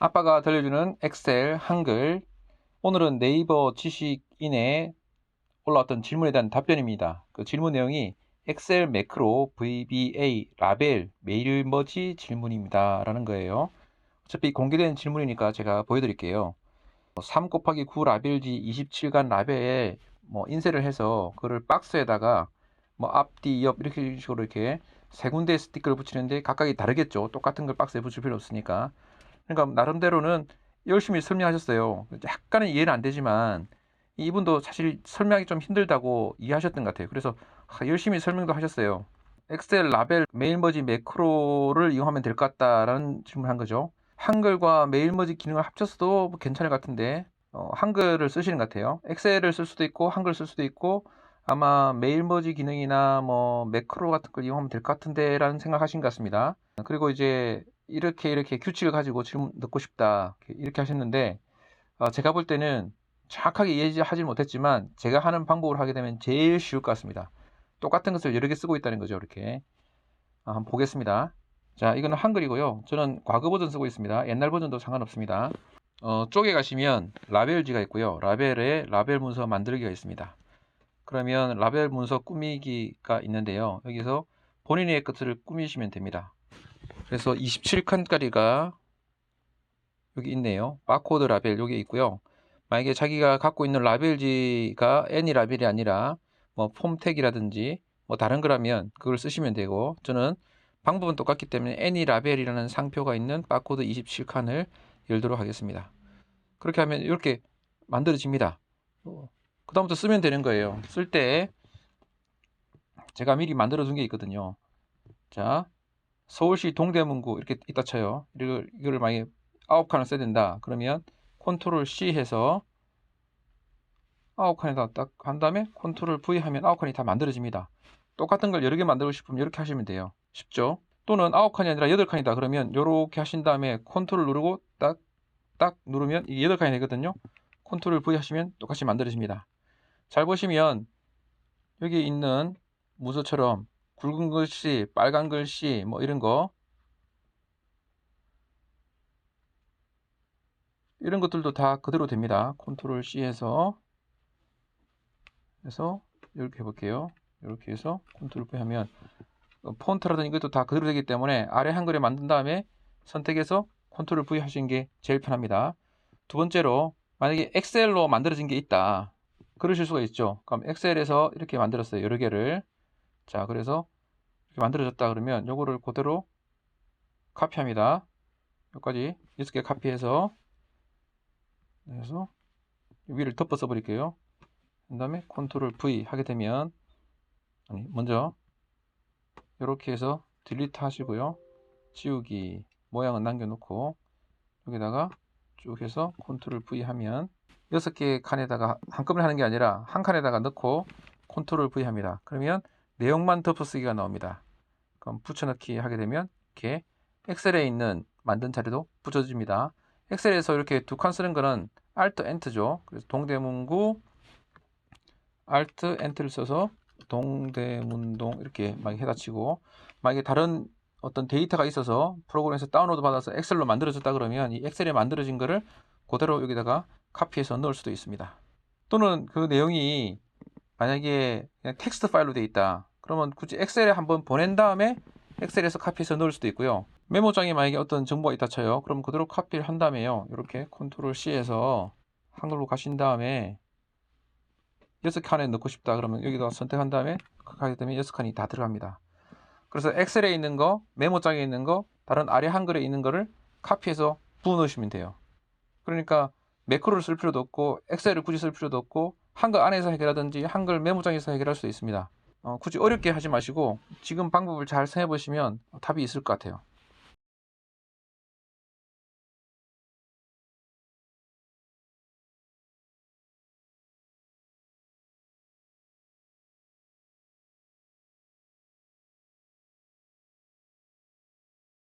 아빠가 들려주는 엑셀 한글 오늘은 네이버 지식인에 올라왔던 질문에 대한 답변입니다. 그 질문 내용이 엑셀 매크로 VBA 라벨 메일머지 질문입니다. 라는 거예요. 어차피 공개된 질문이니까 제가 보여드릴게요. 3 곱하기 9 라벨지 27간 라벨에 뭐 인쇄를 해서 그를 박스에다가 뭐 앞뒤 옆 이렇게 식으로 이렇게 세 군데 스티커를 붙이는데 각각이 다르겠죠. 똑같은 걸 박스에 붙일 필요 없으니까. 그러니까 나름대로는 열심히 설명하셨어요. 약간은 이해는 안 되지만 이분도 사실 설명하기 좀 힘들다고 이해하셨던 것 같아요. 그래서 아, 열심히 설명도 하셨어요. 엑셀 라벨 메일머지 매크로를 이용하면 될 것 같다라는 질문을 한 거죠. 한글과 메일머지 기능을 합쳐서도 뭐 괜찮을 것 같은데 어, 한글을 쓰시는 것 같아요. 엑셀을 쓸 수도 있고 한글 쓸 수도 있고 아마 메일머지 기능이나 뭐 매크로 같은 걸 이용하면 될 것 같은데라는 생각하신 것 같습니다. 그리고 이제 이렇게 이렇게 규칙을 가지고 질문 듣고 싶다 이렇게 하셨는데 어, 제가 볼 때는 정확하게 이해하지 못했지만 제가 하는 방법으로 하게 되면 제일 쉬울 것 같습니다. 똑같은 것을 여러 개 쓰고 있다는 거죠. 이렇게 아, 한번 보겠습니다. 자, 이거는 한글이고요. 저는 과거 버전 쓰고 있습니다. 옛날 버전도 상관없습니다. 어, 쪽에 가시면 라벨지가 있고요. 라벨에 라벨 문서 만들기가 있습니다. 그러면 라벨 문서 꾸미기가 있는데요. 여기서 본인의 것을 꾸미시면 됩니다. 그래서 27칸짜리가 여기 있네요. 바코드 라벨 여기 있고요. 만약에 자기가 갖고 있는 라벨지가 애니 라벨이 아니라 뭐 폼택이라든지 뭐 다른 거라면 그걸 쓰시면 되고 저는 방법은 똑같기 때문에 애니 라벨이라는 상표가 있는 바코드 27칸을 열도록 하겠습니다. 그렇게 하면 이렇게 만들어집니다. 그 다음부터 쓰면 되는 거예요. 쓸 때 제가 미리 만들어 둔 게 있거든요. 자, 서울시 동대문구 이렇게 있다 쳐요. 이걸, 이거를 만약에 아홉 칸을 써야 된다. 그러면 컨트롤 C 해서 아홉 칸에다 딱 한 다음에 컨트롤 V 하면 아홉 칸이 다 만들어집니다. 똑같은 걸 여러 개 만들고 싶으면 이렇게 하시면 돼요. 쉽죠? 또는 아홉 칸이 아니라 여덟 칸이다. 그러면 이렇게 하신 다음에 컨트롤 누르고 딱, 딱 누르면 이게 여덟 칸이 되거든요. 컨트롤 V 하시면 똑같이 만들어집니다. 잘 보시면 여기 있는 문서처럼 굵은 글씨, 빨간 글씨 뭐 이런 거 이런 것들도 다 그대로 됩니다. 컨트롤 C에서 해서 이렇게 해볼게요. 이렇게 해서 컨트롤 V 하면 폰트라든지 이것도 다 그대로 되기 때문에 아래 한글에 만든 다음에 선택해서 컨트롤 V 하시는 게 제일 편합니다. 두 번째로 만약에 엑셀로 만들어진 게 있다. 그러실 수가 있죠. 그럼 엑셀에서 이렇게 만들었어요. 여러 개를. 자, 그래서 이렇게 만들어졌다 그러면 요거를 그대로 카피합니다. 여기까지 6개 카피해서 그래서 위를 덮어 써 버릴게요. 그 다음에 컨트롤 V 하게 되면 아니 먼저 이렇게 해서 딜리트 하시고요. 지우기 모양은 남겨놓고 여기다가 쭉 해서 컨트롤 V 하면 6개 칸에다가 한꺼번에 하는 게 아니라 한 칸에다가 넣고 컨트롤 V 합니다. 그러면 내용만 덮어쓰기가 나옵니다. 그럼 붙여넣기 하게 되면 이렇게 엑셀에 있는 만든 자료도 붙여줍니다. 엑셀에서 이렇게 두 칸 쓰는 거는 Alt Ent죠. 그래서 동대문구 Alt Ent를 써서 동대문동 이렇게 막 해다 치고 만약에 다른 어떤 데이터가 있어서 프로그램에서 다운로드 받아서 엑셀로 만들어졌다 그러면 이 엑셀에 만들어진 거를 그대로 여기다가 카피해서 넣을 수도 있습니다. 또는 그 내용이 만약에 그냥 텍스트 파일로 되어 있다. 그러면 굳이 엑셀에 한번 보낸 다음에 엑셀에서 카피해서 넣을 수도 있고요. 메모장에 만약에 어떤 정보가 있다 쳐요. 그럼 그대로 카피를 한 다음에요. 이렇게 컨트롤 C에서 한글로 가신 다음에 6칸에 넣고 싶다. 그러면 여기다 선택한 다음에 하게 되면 6칸이 다 들어갑니다. 그래서 엑셀에 있는 거, 메모장에 있는 거, 다른 아래 한글에 있는 거를 카피해서 부어 넣으시면 돼요. 그러니까 매크로를 쓸 필요도 없고 엑셀을 굳이 쓸 필요도 없고 한글 안에서 해결하든지 한글 메모장에서 해결할 수도 있습니다. 어, 굳이 어렵게 하지 마시고 지금 방법을 잘 생각해 보시면 답이 있을 것 같아요.